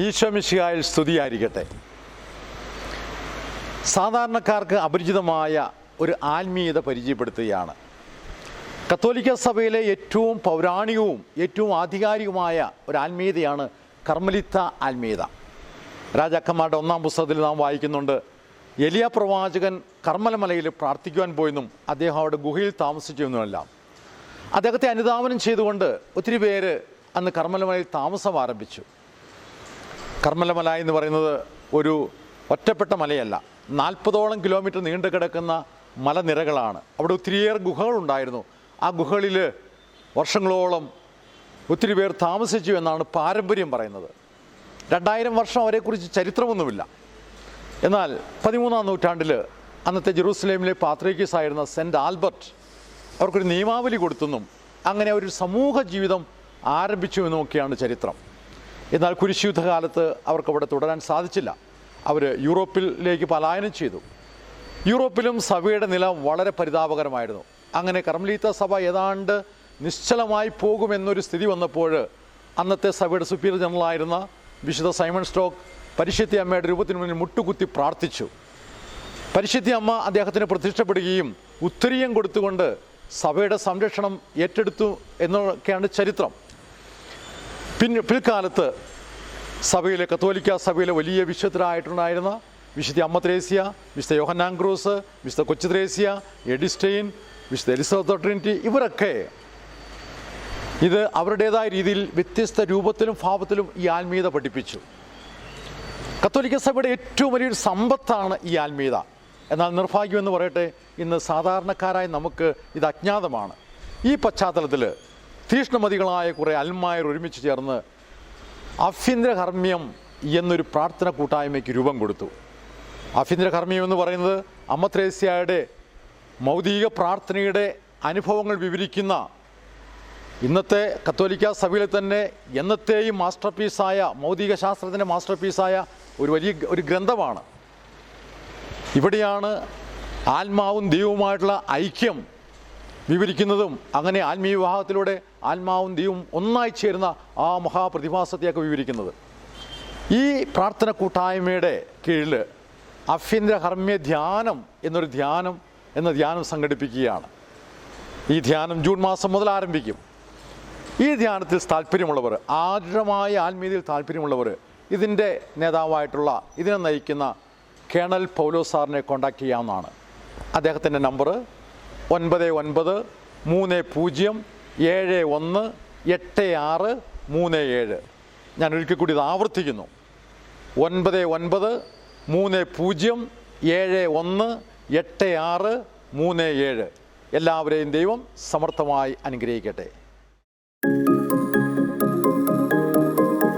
ഈശോമിശിഹായിൽ സ്തുതിയായിരിക്കട്ടെ. സാധാരണക്കാർക്ക് അപരിചിതമായ ഒരു ആത്മീയത പരിചയപ്പെടുത്തുകയാണ്. കത്തോലിക്ക സഭയിലെ ഏറ്റവും പൗരാണികവും ഏറ്റവും ആധികാരികവുമായ ഒരു ആത്മീയതയാണ് കർമ്മലിത്ത ആത്മീയത. രാജാക്കന്മാരുടെ ഒന്നാം പുസ്തകത്തിൽ നാം വായിക്കുന്നുണ്ട് എലിയ പ്രവാചകൻ കർമ്മലമലയിൽ പ്രാർത്ഥിക്കുവാൻ പോയെന്നും അദ്ദേഹം അവിടെ ഗുഹയിൽ താമസിച്ചു അദ്ദേഹത്തെ അനുധാവനം ചെയ്തുകൊണ്ട് ഒത്തിരി പേര് അന്ന് കർമ്മലമലയിൽ താമസം ആരംഭിച്ചു. കർമ്മലമല എന്ന് പറയുന്നത് ഒരു ഒറ്റപ്പെട്ട മലയല്ല. നാൽപ്പതോളം കിലോമീറ്റർ നീണ്ടു കിടക്കുന്ന മലനിരകളാണ്. അവിടെ ഒത്തിരിയേറെ ഗുഹകളുണ്ടായിരുന്നു. ആ ഗുഹകളിൽ വർഷങ്ങളോളം ഒത്തിരി പേർ താമസിച്ചു എന്നാണ് പാരമ്പര്യം പറയുന്നത്. രണ്ടായിരം വർഷം അവരെക്കുറിച്ച് ചരിത്രമൊന്നുമില്ല. എന്നാൽ പതിമൂന്നാം നൂറ്റാണ്ടിൽ അന്നത്തെ ജെറൂസലേമിലെ പാത്രീക്കീസ് ആയിരുന്ന സെന്റ് ആൽബർട്ട് അവർക്കൊരു നിയമാവലി കൊടുത്തെന്നും അങ്ങനെ ഒരു സമൂഹ ജീവിതം ആരംഭിച്ചു എന്നുമൊക്കെയാണ് ചരിത്രം. എന്നാൽ കുരിശുയുദ്ധകാലത്ത് അവർക്ക് അവിടെ തുടരാൻ സാധിച്ചില്ല. അവർ യൂറോപ്പിലേക്ക് പലായനം ചെയ്തു. യൂറോപ്പിലും സഭയുടെ നില വളരെ പരിതാപകരമായിരുന്നു. അങ്ങനെ കർമ്മലീത്ത സഭ ഏതാണ്ട് നിശ്ചലമായി പോകുമെന്നൊരു സ്ഥിതി വന്നപ്പോൾ അന്നത്തെ സഭയുടെ സുപ്പീരിയർ ജനറലായിരുന്ന വിശുദ്ധ സൈമൺ സ്റ്റോക്ക് പരിശുദ്ധി അമ്മയുടെ രൂപത്തിന് മുന്നിൽ മുട്ടുകുത്തി പ്രാർത്ഥിച്ചു. പരിശുദ്ധി അമ്മ അദ്ദേഹത്തിന് പ്രത്യക്ഷപ്പെടുകയും ഉത്തരീയം കൊടുത്തുകൊണ്ട് സഭയുടെ സംരക്ഷണം ഏറ്റെടുത്തു എന്നൊക്കെയാണ് ചരിത്രം. പിന്നെ പിൽക്കാലത്ത് സഭയിലെ കത്തോലിക്ക സഭയിലെ വലിയ വിശുദ്ധരായിട്ടുണ്ടായിരുന്ന വിശുദ്ധ അമ്മ ത്രേസ്യ വിശുദ്ധ യോഹന്നാൻ ക്രൂസ് മിസ്റ്റർ കൊച്ചു ത്രേസ്യ എഡിസ്റ്റെയിൻ വിശുദ്ധ എലിസബത്ത് ട്രിനിറ്റി ഇവരൊക്കെ ഇത് അവരുടേതായ രീതിയിൽ വ്യത്യസ്ത രൂപത്തിലും ഭാവത്തിലും ഈ ആത്മീയത പഠിപ്പിച്ചു. കത്തോലിക്ക സഭയുടെ ഏറ്റവും വലിയൊരു സമ്പത്താണ് ഈ ആത്മീയത. എന്നാൽ നിർഭാഗ്യം എന്ന് പറയട്ടെ ഇന്ന് സാധാരണക്കാരായ നമുക്ക് ഇത് അജ്ഞാതമാണ്. ഈ പശ്ചാത്തലത്തിൽ തീഷ്ണമതികളായ കുറേ അൽമായർ ഒരുമിച്ച് ചേർന്ന് അഭ്യന്തര കർമ്മ്യം എന്നൊരു പ്രാർത്ഥന കൂട്ടായ്മയ്ക്ക് രൂപം കൊടുത്തു. അഭ്യന്തര കർമ്മ്യം എന്ന് പറയുന്നത് അമ്മത്രേസ്യയുടെ മൗതിക പ്രാർത്ഥനയുടെ അനുഭവങ്ങൾ വിവരിക്കുന്ന ഇന്നത്തെ കത്തോലിക്ക സഭയിലെ തന്നെ എന്നത്തെയും മാസ്റ്റർ പീസായ മൗതിക ശാസ്ത്രത്തിന്റെ മാസ്റ്റർ പീസായ ഒരു വലിയ ഒരു ഗ്രന്ഥമാണ്. ഇവിടെയാണ് ആത്മാവും ദൈവവുമായിട്ടുള്ള ഐക്യം വിവരിക്കുന്നതും അങ്ങനെ ആത്മീയ വിവാഹത്തിലൂടെ ആത്മാവും ദൈവവും ഒന്നായി ചേരുന്ന ആ മഹാപ്രതിഭാസത്തെയൊക്കെ വിവരിക്കുന്നത്. ഈ പ്രാർത്ഥന കൂട്ടായ്മയുടെ കീഴിൽ അഭ്യന്തര ഹർമ്മ്യ ധ്യാനം എന്നൊരു ധ്യാനം എന്ന ധ്യാനം സംഘടിപ്പിക്കുകയാണ്. ഈ ധ്യാനം ജൂൺ മാസം മുതൽ ആരംഭിക്കും. ഈ ധ്യാനത്തിൽ താല്പര്യമുള്ളവർ ആഴമായ ആത്മീയതയിൽ താല്പര്യമുള്ളവർ ഇതിന്റെ നേതാവായിട്ടുള്ള ഇതിനെ നയിക്കുന്ന കേണൽ പൗലോ സാറിനെ കോൺടാക്റ്റ് ചെയ്യാവുന്നതാണ്. അദ്ദേഹത്തിന്റെ നമ്പർ ഒൻപത് ഒൻപത് മൂന്ന് പൂജ്യം ഏഴ് ഒന്ന് എട്ട് ആറ് മൂന്ന് ഏഴ്. ഞാൻ ഒരിക്കൽ കൂടി ഇത് ആവർത്തിക്കുന്നു. ഒൻപത് ഒൻപത് മൂന്ന് പൂജ്യം ഏഴ് ഒന്ന് എട്ട് ആറ് മൂന്ന് ഏഴ്. എല്ലാവരെയും ദൈവം സമർത്ഥമായി അനുഗ്രഹിക്കട്ടെ.